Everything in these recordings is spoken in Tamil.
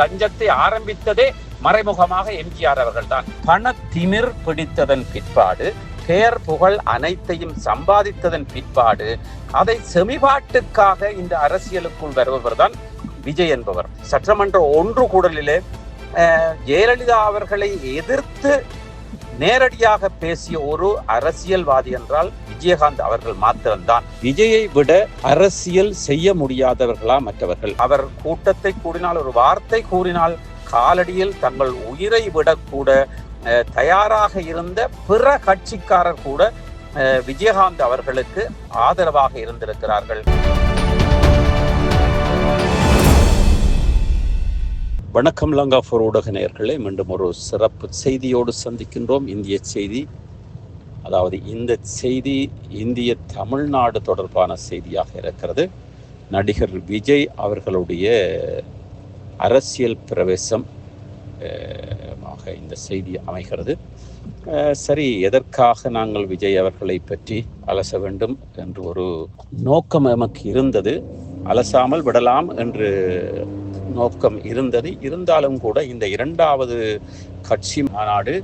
லஞ்சத்தை ஆரம்பித்ததே மறைமுகமாக எம்ஜிஆர் அவர்கள்தான். பண திமிர் பிடித்ததன் பிற்பாடு பெயர் புகழ் அனைத்தையும் சம்பாதித்ததன் பிற்பாடு அதை செமிபாட்டுக்காக இந்த அரசியலுக்குள் வருபவர் தான் விஜய் என்பவர். சட்டமன்ற ஒன்று கூடலிலே ஜெயலலிதா அவர்களை எதிர்த்து நேரடியாக பேசிய ஒரு அரசியல்வாதி என்றால் விஜயகாந்த் அவர்கள் மாத்திரம்தான். விஜயை விட அரசியல் செய்ய முடியாதவர்களா மற்றவர்கள்? அவர் கூட்டத்தை கூடினால் ஒரு வார்த்தை கூறினால் காலடியில் தங்கள் உயிரை விடக்கூட தயாராக இருந்த பிற கட்சிக்காரர் கூட விஜயகாந்த் அவர்களுக்கு ஆதரவாக இருந்திருக்கிறார்கள். வணக்கம் லங்காஃபோர் ஊடக நேயர்களே. மீண்டும் ஒரு சிறப்பு செய்தியோடு சந்திக்கின்றோம். இந்திய செய்தி அதாவது இந்த செய்தி இந்திய தமிழ்நாடு தொடர்பான செய்தியாக இருக்கிறது. நடிகர் விஜய் அவர்களுடைய அரசியல் பிரவேசம் ஆக இந்த செய்தி அமைகிறது. சரி எதற்காக நாங்கள் விஜய் அவர்களை பற்றி அலச வேண்டும் என்று ஒரு நோக்கம் எமக்கு இருந்தது. அலசாமல் விடலாம் என்று நோக்கம் இருந்தது. இருந்தாலும் கூட இந்த இரண்டாவது கட்சி மாநாடு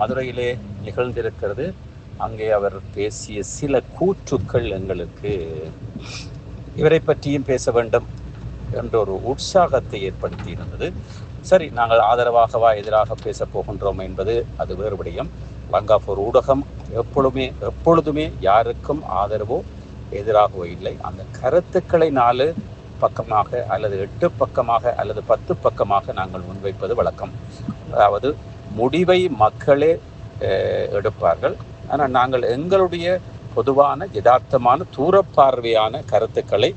மதுரையிலே நிகழ்ந்திருக்கிறது. அங்கே அவர் பேசிய சில கூற்றுக்கள் எங்களுக்கு இவரை பற்றியும் பேச வேண்டும் என்ற ஒரு உற்சாகத்தை ஏற்படுத்தி இருந்தது சரி நாங்கள் ஆதரவாகவா எதிராக பேசப் போகின்றோம் என்பது அது வேறு விடயம். லங்காபூர் ஊடகம் எப்பொழுதுமே எப்பொழுதுமே யாருக்கும் ஆதரவோ எதிராகவோ இல்லை. அந்த கருத்துக்களை நாலு பக்கமாக அல்லது எட்டு பக்கமாக அல்லது பத்து பக்கமாக நாங்கள் முன்வைப்பது வழக்கம். அதாவது முடிவை மக்களே எடுப்பார்கள். ஆனால் நாங்கள் எங்களுடைய பொதுவான யதார்த்தமான தூரப்பார்வையான கருத்துக்களை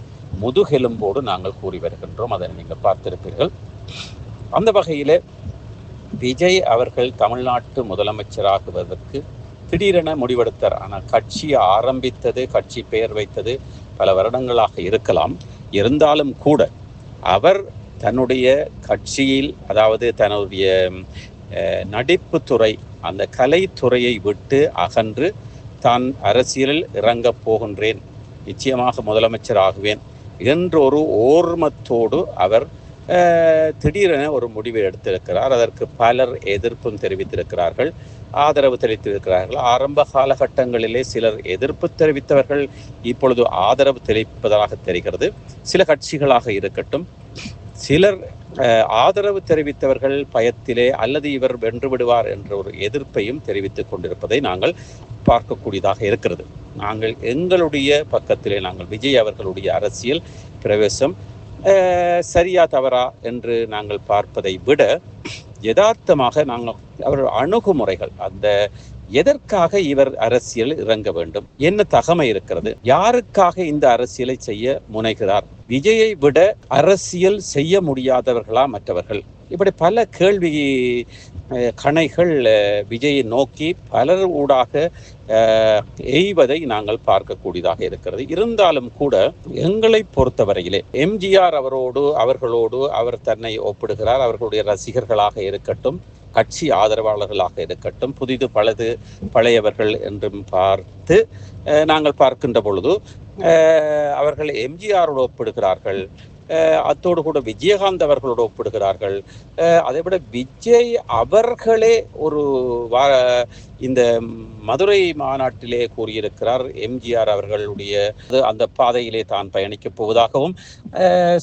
முதுகெலும்போடு நாங்கள் கூறி வருகின்றோம். அதை நீங்கள் பார்த்திருப்பீர்கள். அந்த வகையில் விஜய் அவர்கள் தமிழ்நாட்டு முதலமைச்சராகுவதற்கு திடீரென முடிவெடுத்தார். ஆனால் கட்சி ஆரம்பித்தது கட்சி பெயர் வைத்தது பல வருடங்களாக இருக்கலாம். இருந்தாலும் கூட அவர் தன்னுடைய கட்சியில் அதாவது தன்னுடைய நடிப்பு துறை அந்த கலைத்துறையை விட்டு அகன்று தான் அரசியலில் இறங்கப் போகின்றேன். நிச்சயமாக முதலமைச்சர் ஆகுவேன் என்றொரு ஓர்மத்தோடு அவர் திடீரென ஒரு முடிவை எடுத்திருக்கிறார். அதற்கு பலர் எதிர்ப்பும் தெரிவித்திருக்கிறார்கள். ஆதரவு தெரிவித்திருக்கிறார்கள் ஆரம்ப காலகட்டங்களிலே சிலர் எதிர்ப்பு தெரிவித்தவர்கள் இப்பொழுது ஆதரவு தெரிவிப்பதாக தெரிகிறது. சில கட்சிகளாக இருக்கட்டும் சிலர் ஆதரவு தெரிவித்தவர்கள் பயத்திலே அல்லது இவர் வென்று விடுவார் என்ற ஒரு எதிர்ப்பையும் தெரிவித்துக் கொண்டிருப்பதை நாங்கள் பார்க்கக்கூடியதாக இருக்கிறது. நாங்கள் எங்களுடைய பக்கத்திலே நாங்கள் விஜய் அவர்களுடைய அரசியல் பிரவேசம் சரியா தவறா என்று நாங்கள் பார்ப்பதை விட யதார்த்தமாக நாங்கள் அவர் அணுகுமுறைகள் அந்த எதற்காக இவர் அரசியல் இறங்க வேண்டும் என்ன தகமை இருக்கிறது யாருக்காக இந்த அரசியலை செய்ய முனைகிறார் விஜயை விட அரசியல் செய்ய முடியாதவர்களா மற்றவர்கள்? இப்படி பல கேள்வி கணைகள் விஜயை நோக்கி பலர் ஊடாக எய்வதை நாங்கள் பார்க்கக்கூடியதாக இருக்கிறது. இருந்தாலும் கூட எங்களை பொறுத்தவரையிலே எம்ஜிஆர் அவரோடு அவர்களோடு அவர் தன்னை ஒப்பிடுகிறார். அவர்களுடைய ரசிகர்களாக இருக்கட்டும் கட்சி ஆதரவாளர்களாக இருக்கட்டும் புதிது பலது பழையவர்கள் என்றும் பார்த்து நாங்கள் பார்க்கின்ற பொழுது அவர்கள் எம்ஜிஆரோடு ஒப்பிடுகிறார்கள். அத்தோடு கூட விஜயகாந்த் அவர்களோடு ஒப்பிடுகிறார்கள். அதை விட விஜய் அவர்களே ஒரு வா- இந்த மதுரை மாநாட்டிலே கூறியிருக்கிறார். எம்ஜிஆர் அவர்களுடைய அந்த பாதையிலே தான் பயணிக்கப் போவதாகவும்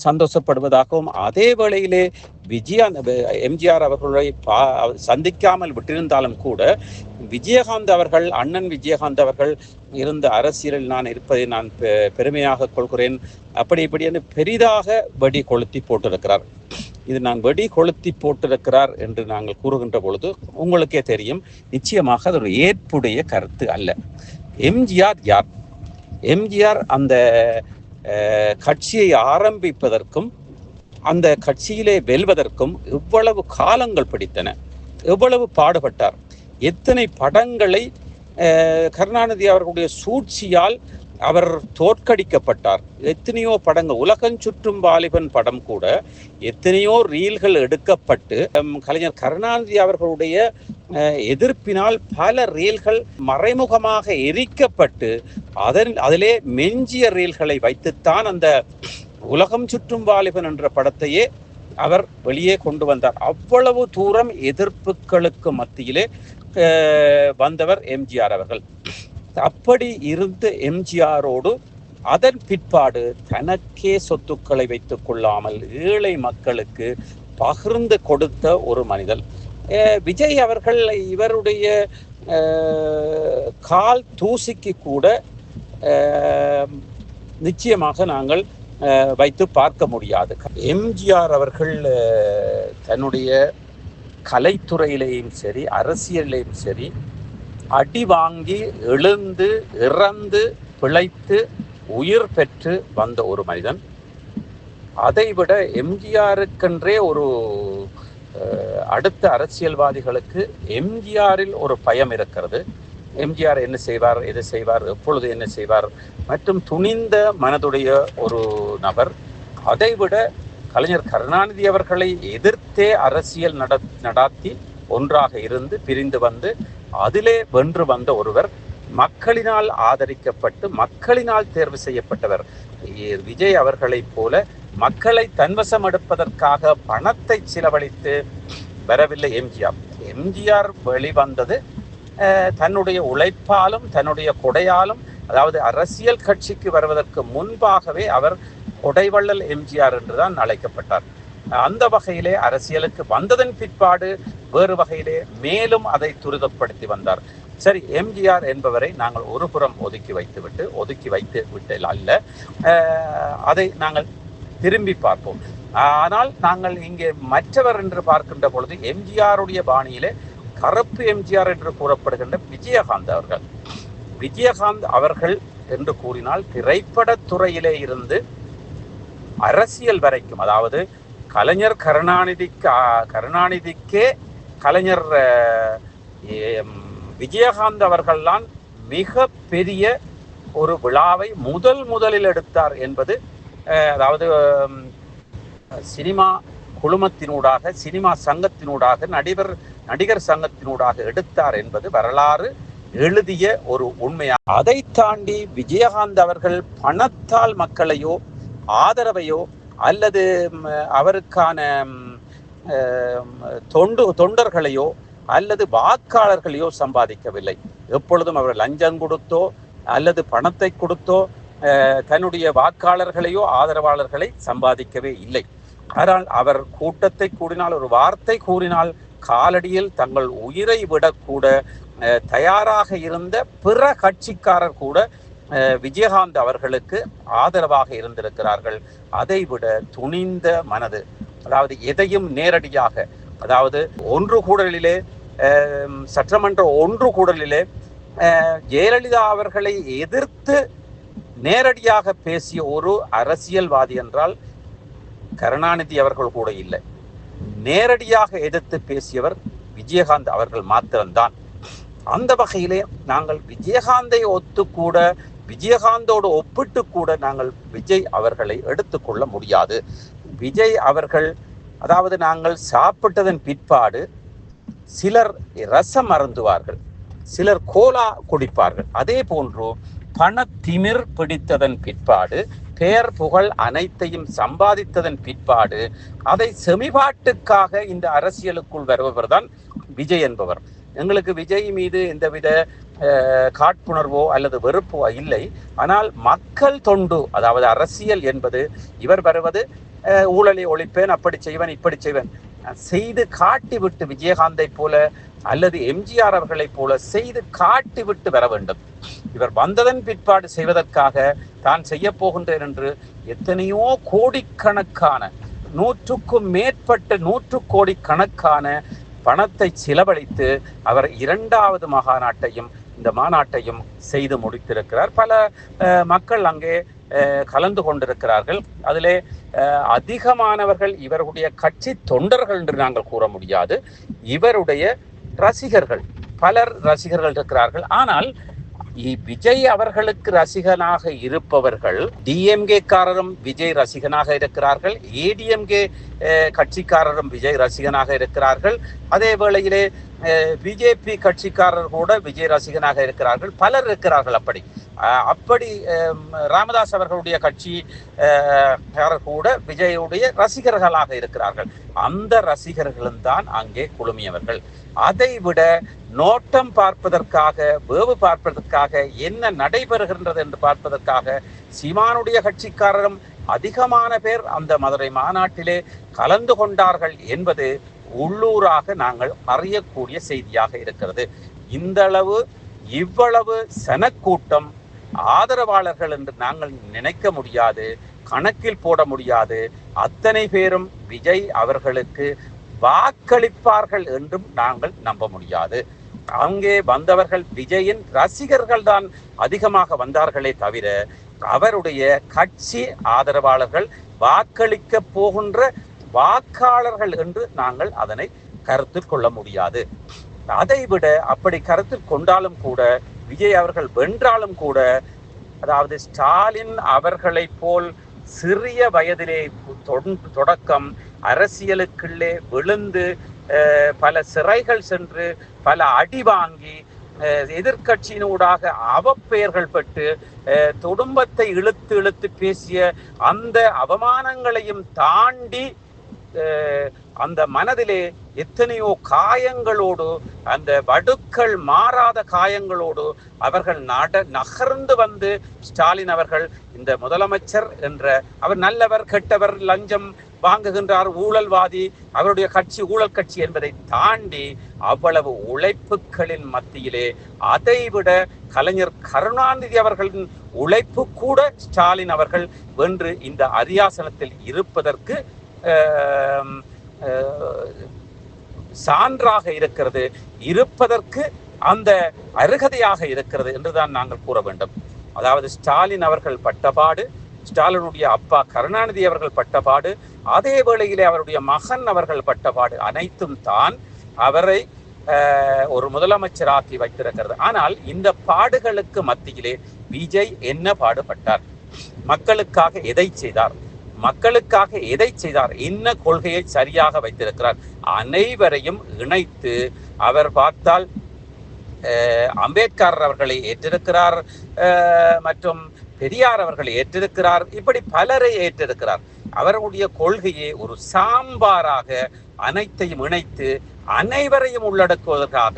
சந்தோஷப்படுவதாகவும். அதே வேளையிலே விஜயா எம்ஜிஆர் அவர்களை பா சந்திக்காமல் விட்டிருந்தாலும் கூட விஜயகாந்த் அவர்கள் அண்ணன் விஜயகாந்த் அவர்கள் இருந்த அரசியலில் நான் இருப்பதை நான் பெ- பெருமையாக கொள்கிறேன். அப்படி இப்படி என்று பெரிதாக வெடி கொளுத்தி போட்டிருக்கிறார். இது நான் வெடி கொளுத்தி போட்டிருக்கிறார் என்று நாங்கள் கூறுகின்ற பொழுது உங்களுக்கே தெரியும் நிச்சயமாக அது ஒரு ஏற்புடைய கருத்து அல்ல. எம்ஜிஆர் யார்? எம்ஜிஆர் அந்த கட்சியை ஆரம்பிப்பதற்கும் அந்த கட்சியிலே வெல்வதற்கும் எவ்வளவு காலங்கள் பிடித்தன. எவ்வளவு பாடுபட்டார். எத்தனை படங்களை கருணாநிதி அவர்களுடைய சூழ்ச்சியால் அவர் தோற்கடிக்கப்பட்டார். எத்தனையோ படங்கள் உலகம் சுற்றும் வாலிபன் படம் கூட எத்தனையோ ரீல்கள் எடுக்கப்பட்டு கலைஞர் கருணாநிதி அவர்களுடைய எதிர்ப்பினால் பல ரீல்கள் மறைமுகமாக எரிக்கப்பட்டு அதன் அதிலே மெஞ்சிய ரீல்களை வைத்துத்தான் அந்த உலகம் சுற்றும் வாலிபன் என்ற படத்தையே அவர் வெளியே கொண்டு வந்தார். அவ்வளவு தூரம் எதிர்ப்புகளுக்கு மத்தியிலே வந்தவர் எம்ஜிஆர் அவர்கள். அப்படி இருந்த எம்ஜிஆரோடு அதன் பிற்பாடு தனக்கே சொத்துக்களை வைத்துக் கொள்ளாமல் ஏழை மக்களுக்கு பகிர்ந்து கொடுத்த ஒரு மனிதன் விஜய் அவர்கள் இவருடைய கால் தூசிக்கு கூட நிச்சயமாக நாங்கள் வைத்து பார்க்க முடியாது. எம்ஜிஆர் அவர்கள் தன்னுடைய கலைத்துறையிலேயும் சரி அரசியலையும் சரி அடி வாங்கி எழுந்து இறந்து பிழைத்து உயிர் பெற்று வந்த ஒரு மனிதன். அதைவிட எம்ஜிஆருக்கென்றே ஒரு அடுத்த அரசியல்வாதிகளுக்கு எம்ஜிஆரில் ஒரு பயம் இருக்கிறது. எம்ஜிஆர் என்ன செய்வார் எது செய்வார் எப்பொழுது என்ன செய்வார் மற்றும் துணிந்த மனதுடைய ஒரு நபர். அதைவிட கலைஞர் கருணாநிதி அவர்களை எதிர்த்தே அரசியல் நட நடாத்தி ஒன்றாக இருந்து பிரிந்து வந்து அதிலே வென்று வந்த ஒருவர் மக்களினால் ஆதரிக்கப்பட்டு மக்களினால் தேர்வு செய்யப்பட்டவர். விஜய் அவர்களைப் போல மக்களை தன்வசம் எடுப்பதற்காக பணத்தை செலவழித்து வரவில்லை எம்ஜிஆர். எம்ஜிஆர் வெளிவந்தது தன்னுடைய உழைப்பாலும் தன்னுடைய கொடையாலும் அதாவது அரசியல் கட்சிக்கு வருவதற்கு முன்பாகவே அவர் கொடைவள்ளல் எம்ஜிஆர் என்றுதான் அழைக்கப்பட்டார். அந்த வகையிலே அரசியலுக்கு வந்ததன் பிற்பாடு வேறு வகையிலே மேலும் அதை துரிதப்படுத்தி வந்தார். சரி எம்ஜிஆர் என்பவரை நாங்கள் ஒரு புறம் ஒதுக்கி வைத்துவிட்டு ஒதுக்கி வைத்து விட்டு அல்ல. அதை நாங்கள் திரும்பி பார்ப்போம். ஆனால் நாங்கள் இங்கே மற்றவர் என்று பார்க்கின்ற பொழுது எம்ஜிஆருடைய பாணியிலே கருப்பு எம்ஜிஆர் என்று கூறப்படுகின்ற விஜயகாந்த் அவர்கள். விஜயகாந்த் அவர்கள் என்று கூறினால் திரைப்படத் துறையிலே இருந்து அரசியல் வரைக்கும் அதாவது கலைஞர் கருணாநிதிக்கு கருணாநிதிக்கே கலைஞர் விஜயகாந்த் அவர்கள்தான் மிக பெரிய ஒரு விழாவை முதல் முதலில் எடுத்தார் என்பது அதாவது சினிமா குழுமத்தினூடாக சினிமா சங்கத்தினூடாக நடிகர் நடிகர் சங்கத்தினூடாக எடுத்தார் என்பது வரலாறு எழுதிய ஒரு உண்மையா அதை தாண்டி விஜயகாந்த் அவர்கள் பணத்தால் மக்களையோ ஆதரவையோ அல்லது அவருக்கான தொண்டு தொண்டர்களையோ அல்லது வாக்காளர்களையோ சம்பாதிக்கவில்லை. எப்பொழுதும் அவர் லஞ்சம் கொடுத்தோ அல்லது பணத்தை கொடுத்தோ தன்னுடைய வாக்காளர்களையோ ஆதரவாளர்களை சம்பாதிக்கவே இல்லை. ஆனால் அவர் கூட்டத்தை கூடினால் ஒரு வார்த்தை கூறினால் காலடியில் தங்கள் உயிரை விடக்கூட தயாராக இருந்த பிற கட்சிக்காரர் கூட விஜயகாந்த் அவர்களுக்கு ஆதரவாக இருந்திருக்கிறார்கள். அதைவிட துணிந்த மனது அதாவது எதையும் நேரடியாக அதாவது ஒன்று கூடலிலே சட்டமன்ற ஒன்று கூடலிலே அஹ், ஜெயலலிதா அவர்களை எதிர்த்து நேரடியாக பேசிய ஒரு அரசியல்வாதி என்றால் கருணாநிதி அவர்கள் கூட இல்லை. நேரடியாக எதிர்த்து பேசியவர் விஜயகாந்த் அவர்கள் மாத்திரம்தான். அந்த வகையிலே நாங்கள் விஜயகாந்தை ஒத்துக்கூட விஜயகாந்தோடு ஒப்பிட்டு கூட நாங்கள் விஜய் அவர்களை எடுத்துக்கொள்ள முடியாது. விஜய் அவர்கள் அதாவது நாங்கள் சாப்பிட்டதன் பிற்பாடு சிலர் ரசம் அருந்துவார்கள் சிலர் கோலா குடிப்பார்கள். அதே போன்று பண திமிர் பிடித்ததன் பிற்பாடு பெயர் புகழ் அனைத்தையும் சம்பாதித்ததன் பிற்பாடு அதை செமிபாட்டுக்காக இந்த அரசியலுக்குள் வருபவர் தான் விஜய் என்பவர். எங்களுக்கு விஜய் மீது எந்தவித காட்புணர்வோ அல்லது வெறுப்போ இல்லை. ஆனால் மக்கள் தொண்டு அதாவது அரசியல் என்பது இவர் வருவது ஊழலை ஒழிப்பேன் அப்படி செய்வேன் இப்படி செய்வேன். செய்து காட்டிவிட்டு விஜயகாந்தை போல அல்லது எம்ஜிஆர் அவர்களைப் போல செய்து காட்டிவிட்டு வர வேண்டும். இவர் வந்ததன் பிற்பாடு செய்வதற்காக தான் செய்ய போகின்றேன் என்று எத்தனையோ கோடிக்கணக்கான நூற்றுக்கும் மேற்பட்ட நூற்று கோடி கணக்கான பணத்தை செலவழித்து அவர் இரண்டாவது மகாநாட்டையும் இந்த மாநாட்டையும் செய்து முடித்திருக்கிறார். பல மக்கள் அங்கே கலந்து கொண்டிருக்கிறார்கள். அதிலே அதிகமானவர்கள் இவருடைய கட்சி தொண்டர்கள் என்று நாங்கள் கூற முடியாது. இவருடைய ரசிகர்கள் பலர் ரசிகர்கள் இருக்கிறார்கள். ஆனால் விஜய் அவர்களுக்கு ரசிகனாக இருப்பவர்கள் டிஎம்கே காரரும் விஜய் ரசிகனாக இருக்கிறார்கள் ஏடிஎம்கே கட்சிக்காரரும் விஜய் ரசிகனாக இருக்கிறார்கள். அதே வேளையிலே பிஜேபி கட்சிக்காரர் கூட விஜய் ரசிகனாக இருக்கிறார்கள். பலர் இருக்கிறார்கள் அப்படி. அப்படி ராமதாஸ் அவர்களுடைய கட்சி கூட விஜயுடைய ரசிகர்களாக இருக்கிறார்கள். அந்த ரசிகர்களும் தான் அங்கே குழுமியவர்கள். அதை விட நோட்டம் பார்ப்பதற்காக வேவு பார்ப்பதற்காக என்ன நடைபெறுகின்றது என்று பார்ப்பதற்காக சீமானுடைய கட்சிக்காரரும் அதிகமான பேர் அந்த மதுரை மாநாட்டிலே கலந்து கொண்டார்கள் என்பது உள்ளூராக நாங்கள் அறியக்கூடிய செய்தியாக இருக்கிறது. இந்த அளவு இவ்வளவு சனக்கூட்டம் ஆதரவாளர்கள் என்று நாங்கள் நினைக்க முடியாது கணக்கில் போட முடியாது. அத்தனை பேரும் விஜய் அவர்களுக்கு வாக்களிப்பார்கள் என்றும் நாங்கள் நம்ப முடியாது. அங்கே வந்தவர்கள் விஜயின் ரசிகர்கள் தான் அதிகமாக வந்தார்களே தவிர அவருடைய கட்சி ஆதரவாளர்கள் வாக்களிக்க போகின்ற வாக்காளர்கள் என்று நாங்கள் அதனை கருத்தில் கொள்ள முடியாது. அதை விட அப்படி கருத்தில் கொண்டாலும் கூட விஜய் அவர்கள் வென்றாலும் கூட அதாவது ஸ்டாலின் அவர்களைப் போல் சிறிய வயதிலே தொடக்கம் அரசியலுக்குள்ளே விழுந்து பல சிறைகள் சென்று பல அடி வாங்கி எதிர்கட்சியினூடாக எதிர்க்கட்சியினூடாக அவப்பெயர்கள் பெற்று தொடும்பத்தை இழுத்து இழுத்து பேசிய அந்த அவமானங்களையும் தாண்டி அந்த மனதிலே எத்தனையோ காயங்களோடு அந்த வடுக்கள் மாறாத காயங்களோடு அவர்கள் நட நகர்ந்து வந்து ஸ்டாலின் அவர்கள் இந்த முதலமைச்சர் என்ற அவர் நல்லவர் கெட்டவர் லஞ்சம் வாங்குகின்றார் ஊழல்வாதி அவருடைய கட்சி ஊழல் கட்சி என்பதை தாண்டி அவ்வளவு உழைப்புகளின் மத்தியிலே அதைவிட கலைஞர் கருணாநிதி அவர்களின் உழைப்பு கூட ஸ்டாலின் அவர்கள் வென்று இந்த அரியாசனத்தில் இருப்பதற்கு சான்றாக இருக்கிறது இருப்பதற்கு அந்த அருகதையாக இருக்கிறது என்றுதான் நாங்கள் கூற வேண்டும். அதாவது ஸ்டாலின் அவர்கள் பட்டபாடு ஸ்டாலினுடைய அப்பா கருணாநிதி அவர்கள் பட்டபாடு அதே வேளையிலே அவருடைய மகன் அவர்கள் பட்டபாடு அனைத்தும் தான் அவரை ஒரு முதலமைச்சராக்கி வைத்திருக்கிறது. ஆனால் இந்த பாடுகளுக்கு மத்தியிலே விஜய் என்ன பாடுபட்டார்? மக்களுக்காக எதை செய்தார்? மக்களுக்காக எதை செய்தார்? என்ன கொள்கையை சரியாக வைத்திருக்கிறார். அனைவரையும் இணைத்து அவர் பார்த்தால் அஹ், அம்பேத்கர் அவர்களை ஏற்றிருக்கிறார் மற்றும் பெரியார் அவர்களை ஏற்றிருக்கிறார். இப்படி பலரை ஏற்றிருக்கிறார். அவருடைய கொள்கையை ஒரு சாம்பாராக அனைத்தையும் இணைத்து அனைவரையும் உள்ளடக்குவதற்காக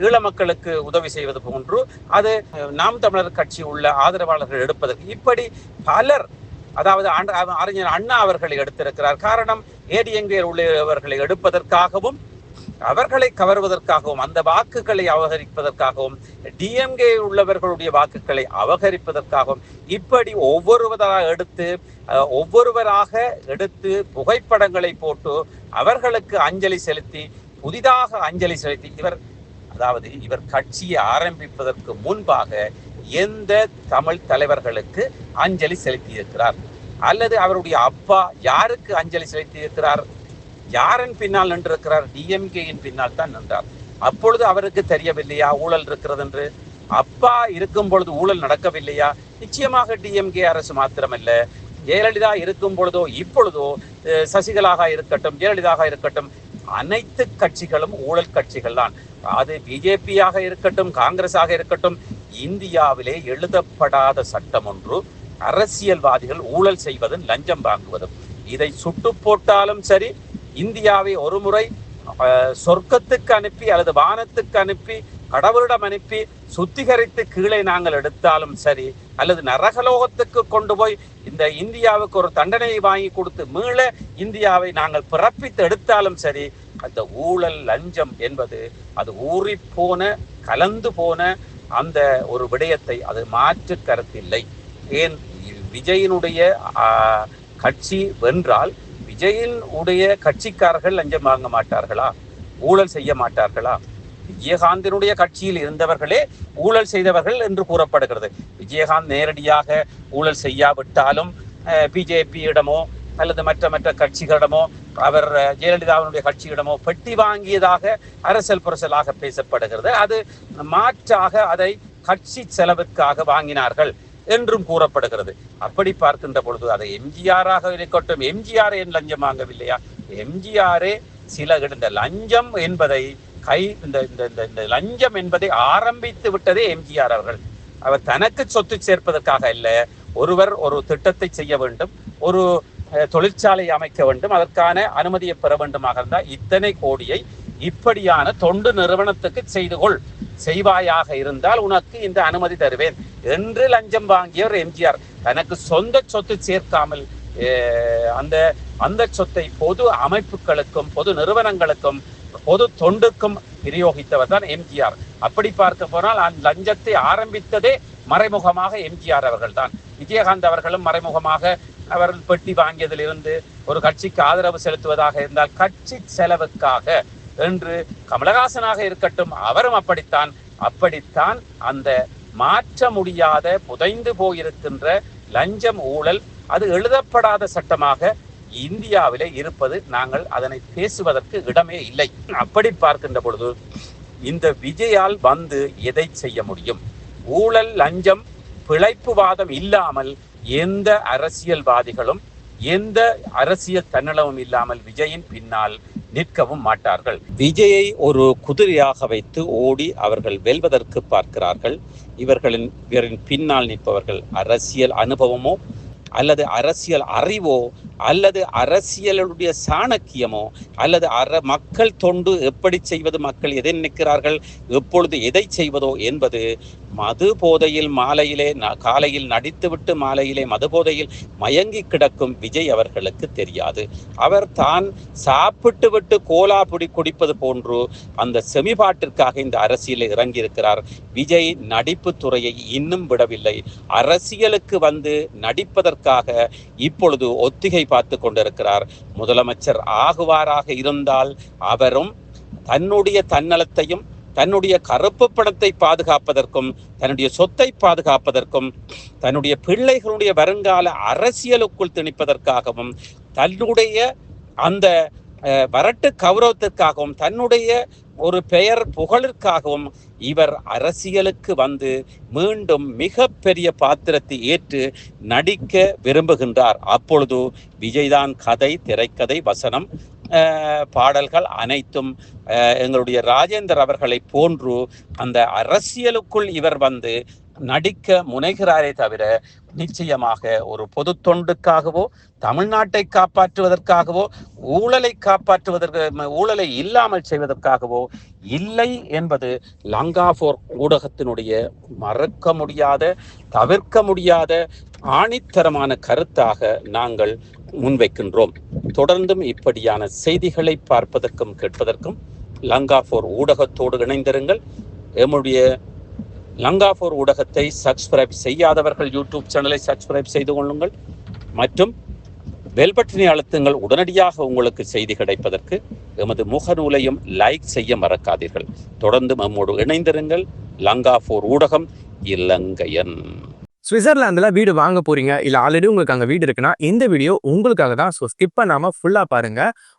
ஈழ மக்களுக்கு உதவி செய்வது போன்று அது நாம் தமிழர் கட்சி உள்ள ஆதரவாளர்கள் எடுப்பதற்கு இப்படி பலர் அதாவது அறிஞர் அண்ணா அவர்களை எடுத்திருக்கிறார். காரணம் ஏடிஎங்கில் உள்ளவர்களை எடுப்பதற்காகவும் அவர்களை கவர்வதற்காகவும் அந்த வாக்குகளை அபகரிப்பதற்காகவும் டிஎம்கே உள்ளவர்களுடைய வாக்குகளை அபகரிப்பதற்காகவும் இப்படி ஒவ்வொருவராக எடுத்து ஒவ்வொருவராக எடுத்து புகைப்படங்களை போட்டு அவர்களுக்கு அஞ்சலி செலுத்தி புதிதாக அஞ்சலி செலுத்தி இவர் அதாவது இவர் கட்சியை ஆரம்பிப்பதற்கு முன்பாக எந்த தமிழ் தலைவர்களுக்கு அஞ்சலி செலுத்தியிருக்கிறார்? அல்லது அவருடைய அப்பா யாருக்கு அஞ்சலி செலுத்தி இருக்கிறார் யாரின் பின்னால் நின்றிருக்கிறார்? டிஎம்கேயின் பின்னால் தான் நின்றார். அப்பொழுது அவருக்கு தெரியவில்லையா ஊழல் இருக்கிறது என்று அப்பா இருக்கும் பொழுது ஊழல் நடக்கவில்லையா? நிச்சயமாக டிஎம்கே அரசு மாத்திரமல்ல. ஜெயலலிதா இருக்கும் பொழுதோ இப்பொழுதோ சசிகலாக இருக்கட்டும் ஜெயலலிதாக இருக்கட்டும் அனைத்து கட்சிகளும் ஊழல் கட்சிகள் தான். அது பிஜேபியாக இருக்கட்டும் காங்கிரஸாக இருக்கட்டும் இந்தியாவிலே எழுதப்படாத சட்டம் ஒன்று அரசியல்வாதிகள் ஊழல் செய்வதும் லஞ்சம் வாங்குவதும். இதை சுட்டு போட்டாலும் சரி இந்தியாவை ஒரு முறை அஹ், சொர்க்கத்துக்கு அனுப்பி அல்லது வானத்துக்கு அனுப்பி கடவுளிடம் அனுப்பி சுத்திகரித்து கீழே நாங்கள் எடுத்தாலும் சரி அல்லது நரகலோகத்துக்கு கொண்டு போய் இந்த இந்தியாவுக்கு ஒரு தண்டனையை வாங்கி கொடுத்து மீள இந்தியாவை நாங்கள் பிறப்பித்து எடுத்தாலும் சரி அந்த ஊழல் லஞ்சம் என்பது அது ஊறி போன கலந்து போன அந்த ஒரு விடயத்தை அது மாற்று கருத்தில்லை. ஏன்? விஜயினுடைய கட்சி வென்றால் விஜயின் உடைய கட்சிக்காரர்கள் லஞ்சம் வாங்க மாட்டார்களா? ஊழல் செய்ய மாட்டார்களா? விஜயகாந்தினுடைய கட்சியில் இருந்தவர்களே ஊழல் செய்தவர்கள் என்று கூறப்படுகிறது. விஜயகாந்த் நேரடியாக ஊழல் செய்யாவிட்டாலும் பிஜேபியிடமோ அல்லது மற்ற மற்ற கட்சிகளிடமோ அவர் ஜெயலலிதாவினுடைய கட்சியிடமோ பெட்டி வாங்கியதாக அரசியல் புரசலாக பேசப்படுகிறது. அது மாற்றாக அதை கட்சி செலவுக்காக வாங்கினார்கள் என்றும் கூறப்படுகிறது. அப்படி பார்க்கின்ற பொழுது அதை எம்ஜிஆராக இருக்கட்டும் எம்ஜிஆர் ஏன் லஞ்சம் வாங்கவில்லையா? எம்ஜிஆரே சில இந்த லஞ்சம் என்பதை கை இந்த இந்த இந்த- இந்த லஞ்சம் என்பதை ஆரம்பித்து விட்டதே எம்ஜிஆர் அவர்கள். அவர் தனக்கு சொத்து சேர்ப்பதற்காக இல்லை. ஒருவர் ஒரு திட்டத்தை செய்ய வேண்டும். ஒரு தொழிற்சாலை அமைக்க வேண்டும். அதற்கான அனுமதியை பெற வேண்டுமாக இருந்தால் இத்தனை கோடியை இப்படியான தொண்டு நிறுவனத்துக்கு செய்து கொள். செய்வாயாக இருந்தால் உனக்கு இந்த அனுமதி தருவேன். என்று லஞ்சம் வாங்கியவர் எம்ஜிஆர். தனக்கு சொந்த சொத்து சேர்க்காமல் அந்த அந்த சொத்தை பொது அமைப்புகளுக்கும் பொது நிறுவனங்களுக்கும் பொது தொண்டுக்கும் விநியோகித்தவர் தான் எம்ஜிஆர். அப்படி பார்க்க போனால் அந்த லஞ்சத்தை ஆரம்பித்ததே மறைமுகமாக எம்ஜிஆர் அவர்கள் தான் விஜயகாந்த் அவர்களும் மறைமுகமாக அவர்கள் பெட்டி வாங்கியதிலிருந்து ஒரு கட்சிக்கு ஆதரவு செலுத்துவதாக இருந்தால் கட்சி செலவுக்காக என்று கமலஹாசனாக இருக்கட்டும் அவரும் அப்படித்தான். அப்படித்தான் அந்த மாற்ற முடியாத புதைந்து போயிருக்கின்ற லஞ்சம் ஊழல் அது எழுதப்படாத சட்டமாக இந்தியாவிலே இருப்பது நாங்கள் அதனை பேசுவதற்கு இடமே இல்லை. அப்படி பார்க்கின்ற பொழுது இந்த விஜயால் வந்து எதை செய்ய முடியும்? ஊழல் லஞ்சம் பிழைப்புவாதம் இல்லாமல் எந்த அரசியல்வாதிகளும் எந்த அரசியல் தன்னலமும் இல்லாமல் விஜயின் பின்னால் நிற்கவும் மாட்டார்கள். விஜயை ஒரு குதிரையாக வைத்து ஓடி அவர்கள் வெல்வதற்கு பார்க்கிறார்கள். இவர்களின் இவரின் பின்னால் நிற்பவர்கள் அரசியல் அனுபவமோ அல்லது அரசியல் அறிவோ அல்லது அரசியலுடைய சாணக்கியமோ அல்லது அற மக்கள் தொண்டு எப்படி செய்வது மக்கள் எதை நினைக்கிறார்கள் எப்பொழுது எதை செய்வதோ என்பது மது போதையில் மாலையிலே ந- காலையில் நடித்துவிட்டு மாலையிலே மது போதையில் மயங்கி கிடக்கும் விஜய் அவர்களுக்கு தெரியாது. அவர் தான் சாப்பிட்டு விட்டு கோலா புடி குடிப்பது போன்று அந்த செமிபாட்டிற்காக இந்த அரசியலில் இறங்கியிருக்கிறார். விஜய் நடிப்பு துறையை இன்னும் விடவில்லை. அரசியலுக்கு வந்து நடிப்பதற்காக இப்பொழுது ஒத்திகை பார்த்து கொண்டிருக்கிறார் முதலமைச்சர் ஆகுவாராக இருந்தால் அவரும் தன்னுடைய தன்னலத்தையும் தன்னுடைய கருப்பு பணத்தை பாதுகாப்பதற்கும் தன்னுடைய சொத்தை பாதுகாப்பதற்கும் தன்னுடைய பிள்ளைகளுடைய வருங்கால அரசியலுக்குள் திணிப்பதற்காகவும் தன்னுடைய அந்த அஹ், வரட்டு கௌரவத்திற்காகவும் தன்னுடைய ஒரு பெயர் புகழிற்காகவும் இவர் அரசியலுக்கு வந்து மீண்டும் மிக பெரிய பாத்திரத்தை ஏற்று நடிக்க விரும்புகின்றார். அப்பொழுது விஜய்தான் கதை திரைக்கதை வசனம் பாடல்கள் அனைத்தும் எங்களுடைய ராஜேந்தர் அவர்களை போன்று அந்த அரசியலுக்குள் இவர் வந்து நடிக்க முனைகிறாரே தவிர நிச்சயமாக ஒரு பொது தொண்டுக்காகவோ தமிழ்நாட்டை காப்பாற்றுவதற்காகவோ ஊழலை காப்பாற்றுவதற்கு ஊழலை இல்லாமல் செய்வதற்காகவோ இல்லை என்பது லங்காபோர் ஊடகத்தினுடைய மறக்க முடியாத தவிர்க்க முடியாத ஆணித்தரமான கருத்தாக நாங்கள் முன்வைக்கின்றோம். தொடர்ந்தும் இப்படியான செய்திகளை பார்ப்பதற்கும் கேட்பதற்கும் லங்காபோர் ஊடகத்தோடு இணைந்திருங்கள். எம்முடைய லங்காபோர் ஊடகத்தை சப்ஸ்கிரைப் செய்யாதவர்கள் யூடியூப் சேனலை சப்ஸ்கிரைப் செய்து கொள்ளுங்கள். மற்றும் பெல் பட்டனை அழுத்துங்கள் உடனடியாக உங்களுக்கு செய்தி கிடைப்பதற்கு எமது முகநூலையும் லைக் செய்ய மறக்காதீர்கள். தொடர்ந்து நம்மோடு இணைந்திருங்கள். லங்கா போர் ஊடகம் இலங்கையன். சுவிட்சர்லாந்தில் வீடு வாங்க போறீங்க இல்லை ஆல்ரெடி உங்களுக்கு அங்கே வீடு இருக்குன்னா இந்த வீடியோ உங்களுக்காக தான். ஸோ ஸ்கிப் பண்ணாமல் ஃபுல்லாக பாருங்கள்